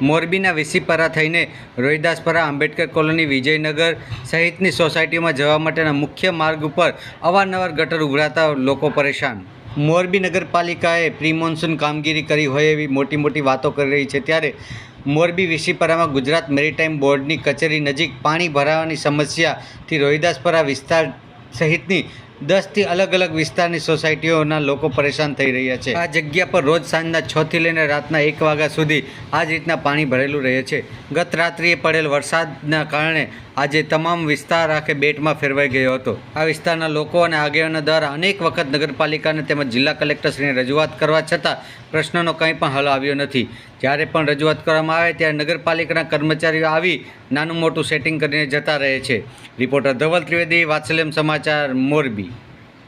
મોરબીના વિસીપરા થઈને રોહિદાસપરા, આંબેડકર કોલોની, વિજયનગર સહિતની સોસાયટીમાં જવા માટેના મુખ્ય માર્ગ ઉપર અવારનવાર ગટર ઉભરાતા લોકો પરેશાન. મોરબી નગરપાલિકાએ પ્રી મોન્સૂન કામગીરી કરી હોય એવી મોટી મોટી વાતો કરી રહી છે. ત્યારે મોરબી વિસીપરામાં ગુજરાત મેરીટાઈમ બોર્ડની કચેરી નજીક પાણી ભરાવાની સમસ્યાથી રોહિદાસપરા વિસ્તાર સહિતની દસથી અલગ અલગ વિસ્તારની સોસાયટીઓના લોકો પરેશાન થઈ રહ્યા છે. આ જગ્યા પર રોજ સાંજના છથી લઈને રાતના એક વાગ્યા સુધી આ જ રીતના પાણી ભરેલું રહે છે. ગત રાત્રિએ પડેલ વરસાદના કારણે આજે તમામ વિસ્તાર આખે બેટમાં ફેરવાઈ ગયો હતો. આ વિસ્તારના લોકો અને આગેવાનો દ્વારા અનેક વખત નગરપાલિકાને તેમજ જિલ્લા કલેક્ટરશ્રીને રજૂઆત કરવા છતાં પ્રશ્નનો કંઈ પણ હલ આવ્યો નથી. જ્યારે પણ રજૂઆત કરવામાં આવે ત્યારે નગરપાલિકાના કર્મચારીઓ આવી નાનું મોટું સેટિંગ કરીને જતા રહે છે. રિપોર્ટર ધવલ ત્રિવેદી, વાત્સલ્યમ સમાચાર, મોરબી.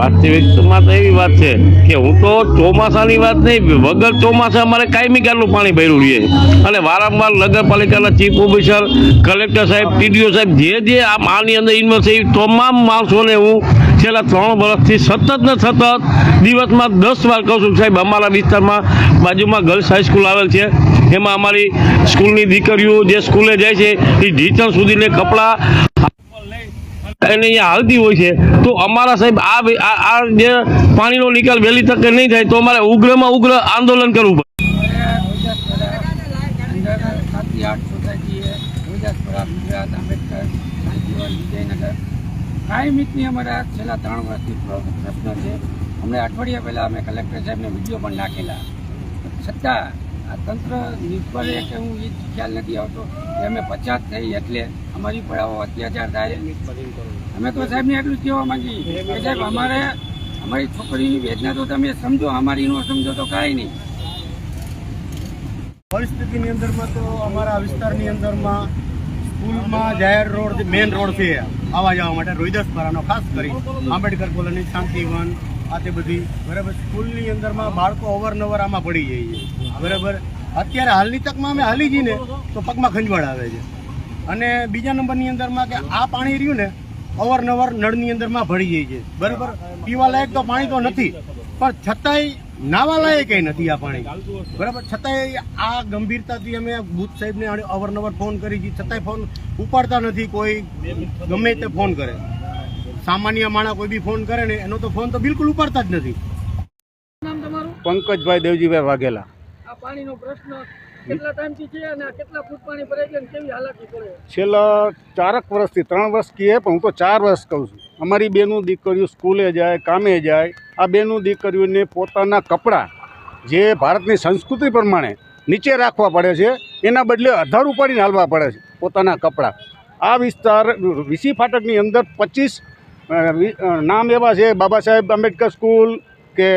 વાસ્તવિકતામાં તો એવી વાત છે કે હું તો ચોમાસાની વાત નહીં, વગર ચોમાસા અમારે કાયમી ગાલનું પાણી ભર્યું રહે. અને વારંવાર નગરપાલિકાના ચીફ ઓફિસર, કલેક્ટર સાહેબ, ટીડીઓ સાહેબ, જે જે આમ આની અંદર ઇન્વોલ્વ એ તમામ માણસોને હું છેલ્લા ત્રણ વર્ષથી સતત ને સતત દિવસમાં દસ વાર કહું છું સાહેબ, અમારા વિસ્તારમાં બાજુમાં ગર્લ્સ હાઈસ્કૂલ આવેલ છે. એમાં અમારી સ્કૂલની દીકરીઓ જે સ્કૂલે જાય છે, એ ઢીચણ સુધીને કપડાં એને અહીંયા હાલતી હોય છે, તો અમારા સાહેબ આ આ જે પાણીનો નિકાલ વહેલી તકે નહીં થાય, તો અમારે ઉગ્રમાં ઉગ્ર આંદોલન કરવું પડે. કાયમિતની અમારા છેલ્લા ત્રણ વર્ષથી પ્રશ્ન છે. અમને અઠવાડિયા પહેલાં અમે કલેક્ટર સાહેબને વીડિયો પણ નાખેલા. છતાં આ તંત્ર નિષ્ફળ કે હું એ ખ્યાલ નથી આવતો કે અમે પછાત થઈ એટલે અમારી પર આવો અત્યાચાર થાય. અમે તો સાહેબને એટલું જ કહેવા માંગીએ કે સાહેબ અમારે અમારી છોકરીની વેદના તો તમે સમજો અમારી ન સમજો તો કાંઈ નહીં. પરિસ્થિતિની અંદરમાં તો અમારા વિસ્તારની અંદરમાં સ્કૂલમાં જાહેર રોડ મેઇન રોડ છે. આવવા જવા માટે રોહિદાસપરાનો ખાસ કરી આંબેડકર કોલોની શાંતિવન આ તે બધી, બરાબર, સ્કૂલની અંદરમાં બાળકો અવારનવાર આમાં પડી જાય છે. બરાબર? અત્યારે હાલની તકમાં અમે હાલી જઈને તો પગમાં ખંજવાળ આવે છે. અને બીજા નંબરની અંદરમાં કે આ પાણી રહ્યું ને, અવારનવાર નળની અંદરમાં ભળી જાય છે. બરાબર? પીવા લાયક તો પાણી તો નથી, પણ છતાંય નાવા લાયક નથી આ પાણી. બરાબર? છતાંય આ ગંભીરતાથી અમે ભૂત સાહેબને અવારનવાર ફોન કરી છે. છતાંય ફોન ઉપાડતા નથી કોઈ. ગમે તે ફોન કરે. સામાન્ય માણસ કોઈ બી ફોન કરે ને એનો તો ફોન તો બિલકુલ ઉપાડતા જ નથી. નામ તમારું? પંકજભાઈ દેવજીભાઈ વાઘેલા. આ પાણીનો પ્રશ્ન કેટલા ટાઈમથી છે અને કેટલા ફૂટ પાણી અને કેવી હાલાકી પડે છેલ્લા ચારક વર્ષથી ત્રણ વર્ષ કીએ પણ હું તો ચાર વર્ષ કહું છું. અમારી બેનું દીકરીઓ સ્કૂલે જાય કામે જાય. આ બેનું દીકરીઓને પોતાના કપડાં જે ભારતની સંસ્કૃતિ પ્રમાણે નીચે રાખવા પડે છે એના બદલે અધાર ઉપાડીને હાલવા પડે છે પોતાના કપડાં. આ વિસ્તાર વીસી ફાટકની અંદર પચીસ નામ એવા છે, બાબા સાહેબ આંબેડકર સ્કૂલ કે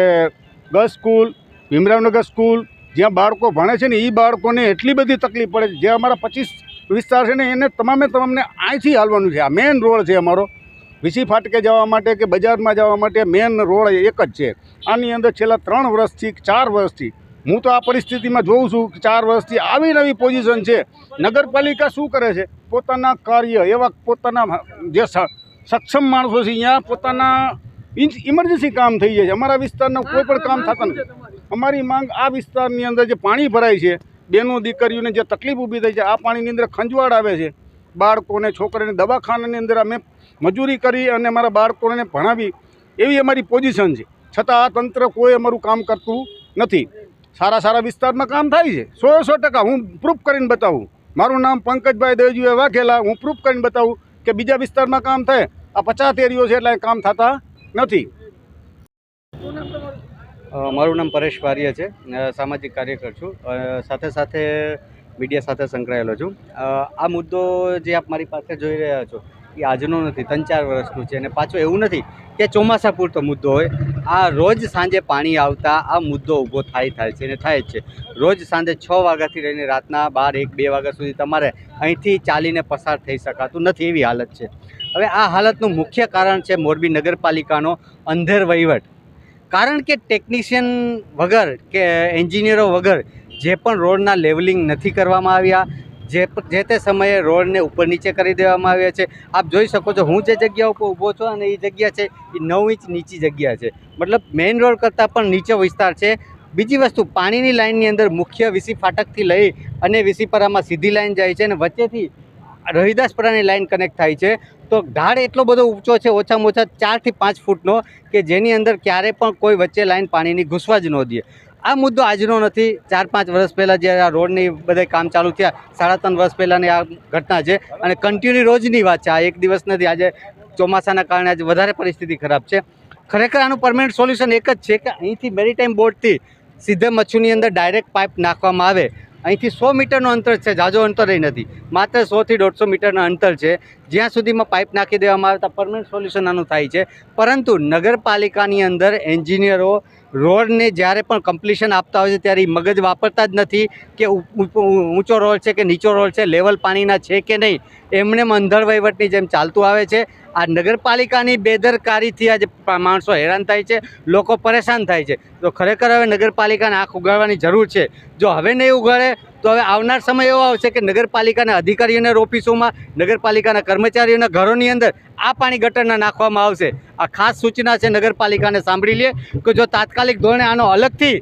ગર્લ્સ સ્કૂલ, ભીમરાવનગર સ્કૂલ, જ્યાં બાળકો ભણે છે ને એ બાળકોને એટલી બધી તકલીફ પડે છે. જે અમારા પચીસ વિસ્તાર છે ને, એને તમામે તમામને અહીંથી હાલવાનું છે. આ મેઇન રોડ છે અમારો. વીસી ફાટકે જવા માટે કે બજારમાં જવા માટે મેઇન રોડ એક જ છે. આની અંદર છેલ્લા ત્રણ વર્ષથી, ચાર વર્ષથી, હું તો આ પરિસ્થિતિમાં જોઉં છું કે ચાર વર્ષથી આવી નવી પોઝિશન છે. નગરપાલિકા શું કરે છે? પોતાના કાર્ય, એવા પોતાના જે સક્ષમ માણસો છે. અહીંયા પોતાના ઇમરજન્સી કામ થઈ જાય છે. અમારા વિસ્તારના કોઈ પણ કામ થતા નથી. અમારી માંગ આ વિસ્તારની અંદર જે પાણી ભરાય છે બેનો દીકરીઓને જે તકલીફ ઊભી થઈ છે આ પાણીની અંદર ખંજવાળ આવે છે. બાળકોને છોકરાને દવાખાનાની અંદર અમે મજૂરી કરી અને અમારા બાળકોને ભણાવી. એવી અમારી પોઝિશન છે. છતાં આ તંત્ર કોઈ અમારું કામ કરતું નથી. સારા સારા વિસ્તારમાં કામ થાય છે. સો સો ટકા હું પ્રૂફ કરીને બતાવું. મારું નામ પંકજભાઈ દેવજીભાઈ વાઘેલા. હું પ્રૂફ કરીને બતાવું. કે બીજા વિસ્તારમાં કામ થાય, આ પચાસ એરિયો છે એટલે કામ થતા નથી. મારું નામ પરેશ વારિયા છે. સામાજિક કાર્યકર છું. સાથે સાથે મીડિયા સાથે સંકળાયેલો છું. આ મુદ્દો જે આપ મારી પાસે જોઈ રહ્યા છો એ આજનો નથી, ત્રણ ચાર વર્ષનું છે અને પાછું એવું નથી કે ચોમાસા પૂરતો મુદ્દો હોય. આ રોજ સાંજે પાણી આવતા આ મુદ્દો ઊભો થાય થાય છે અને થાય જ છે. રોજ સાંજે છ વાગ્યાથી લઈને રાતના બાર, એક, બે વાગ્યા સુધી તમારે અહીંથી ચાલીને પસાર થઈ શકાતું નથી એવી હાલત છે. હવે આ હાલતનું મુખ્ય કારણ છે મોરબી નગરપાલિકાનો અંધેર વહીવટ. કારણ કે ટેકનિશિયન વગર કે એન્જિનિયરો વગર જે પણ રોડના લેવલિંગ નથી કરવામાં આવ્યા જે જે તે સમયે રોડને ઉપર નીચે કરી દેવામાં આવ્યા છે. આપ જોઈ શકો છો, હું જે જગ્યા ઉપર ઊભો છું અને એ જગ્યા છે એ નવ ઇંચ નીચી જગ્યા છે. મતલબ મેઇન રોડ કરતાં પણ નીચો વિસ્તાર છે. બીજી વસ્તુ, પાણીની લાઇનની અંદર મુખ્ય વીસી ફાટકથી લઈ અને વીસીપરામાં સીધી લાઇન જાય છે અને વચ્ચેથી રહીદાસપરાની લાઇન કનેક્ટ થાય છે. તો ઢાળ એટલો બધો ઊંચો છે, ઓછામાં ઓછા ચારથી પાંચ ફૂટનો, કે જેની અંદર ક્યારે પણ કોઈ વચ્ચે લાઇન પાણીની ઘૂસવા જ ન દે. આ મુદ્દો આજનો નથી. ચાર પાંચ વર્ષ પહેલાં જ્યારે આ રોડની બધા કામ ચાલુ થયા, સાડા ત્રણ વર્ષ પહેલાંની આ ઘટના છે. અને કન્ટિન્યુ રોજની વાત છે. આ એક દિવસ નથી, આજે ચોમાસાના કારણે આજે વધારે પરિસ્થિતિ ખરાબ છે. ખરેખર આનું પરમેનન્ટ સોલ્યુશન એક જ છે કે અહીંથી મેરીટાઈમ બોર્ડથી સીધે મચ્છુની અંદર ડાયરેક્ટ પાઇપ નાખવામાં આવે. અહીંથી સો મીટરનું અંતર છે, જાજો અંતર એ નથી. માત્ર સોથી દોઢસો મીટરના અંતર છે. જ્યાં સુધીમાં પાઇપ નાખી દેવામાં આવે તો પરમનન્ટ સોલ્યુશન આનું થાય છે. પરંતુ નગરપાલિકાની અંદર એન્જિનિયરો રોડને જ્યારે પણ કમ્પ્લીશન આપતા હોય છે, ત્યારે એ મગજ વાપરતા જ નથી કે ઊંચો રોડ છે કે નીચો રોડ છે લેવલ પાણીના છે કે નહીં. એમને મંધળ વહીવટની જેમ ચાલતું આવે છે. આ નગરપાલિકાની બેદરકારીથી આજે માણસો હેરાન થાય છે, લોકો પરેશાન થાય છે. તો ખરેખર હવે નગરપાલિકાને આંખ ઉગાડવાની જરૂર છે. જો હવે નહીં ઉગાડે, તો હવે આવનાર સમય એવો આવશે કે નગરપાલિકાના અધિકારીઓના ઓફિસોમાં, નગરપાલિકાના કર્મચારીઓના ઘરોની અંદર આ પાણી ગટરના નાખવામાં આવશે. આ ખાસ સૂચના છે નગરપાલિકાને સાંભળી લે કે જો તાત્કાલિક ધોરણે આનો અલગથી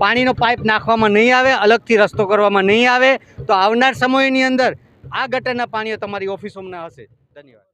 પાણીનો પાઇપ નાખવામાં નહીં આવે, અલગથી રસ્તો કરવામાં નહીં આવે, તો આવનાર સમયની અંદર આ ગટરના પાણીઓ તમારી ઓફિસોમાં હશે. ધન્યવાદ.